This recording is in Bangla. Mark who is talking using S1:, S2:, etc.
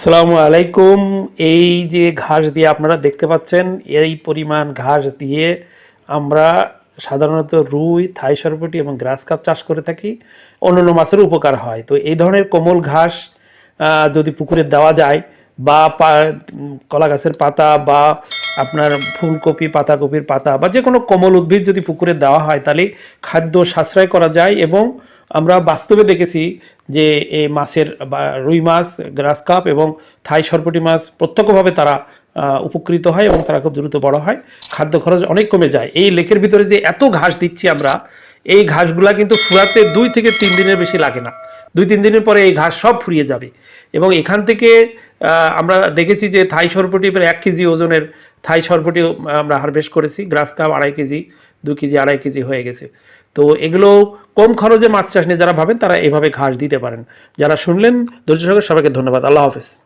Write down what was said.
S1: আসসালামু আলাইকুম। এই যে ঘাস দিয়ে আপনারা দেখতে পাচ্ছেন, এই পরিমাণ ঘাস দিয়ে আমরা সাধারণত রুই, থাই সরপটি এবং গ্রাস কাপ চাষ করে থাকি। অন্যান্য মাছের উপকার হয়। তো এই ধরনের কোমল ঘাস যদি পুকুরে দেওয়া যায় বা কলা গাছের পাতা বা আপনার ফুলকপি, পাতাকপির পাতা বা যে কোনো কোমল উদ্ভিদ যদি পুকুরে দেওয়া হয়, তাহলে খাদ্য সাশ্রয় করা যায় এবং আমরা বাস্তবে দেখেছি যে এই মাছের রুই মাছ, গ্রাস কাপ এবং থাই সরপটি মাছ প্রত্যক্ষভাবে তারা উপকৃত হয় এবং তারা খুব দ্রুত বড় হয়। খাদ্য খরচ অনেক কমে যায়। এই লেকের ভিতরে যে এত ঘাস দিচ্ছি আমরা, এই ঘাসগুলা কিন্তু ফুরাতে দুই থেকে তিন দিনের বেশি লাগে না। দুই তিন দিনের পরে এই ঘাস সব ফুরিয়ে যাবে। এবং এখান থেকে আমরা দেখেছি যে থাই সরপটি প্রায় এক কেজি ওজনের থাই সরপটি আমরা হারভেস্ট করেছি। গ্রাস কাপ আড়াই কেজি, দু কেজি, আড়াই কেজি হয়ে গেছে। তো এগুলো কম খরচে মাছ চাষ নিয়ে যারা ভাবেন তারা এভাবে ঘাস দিতে পারেন। যারা শুনলেন, ধৈর্য সবাইকে ধন্যবাদ। আল্লাহ হাফেজ।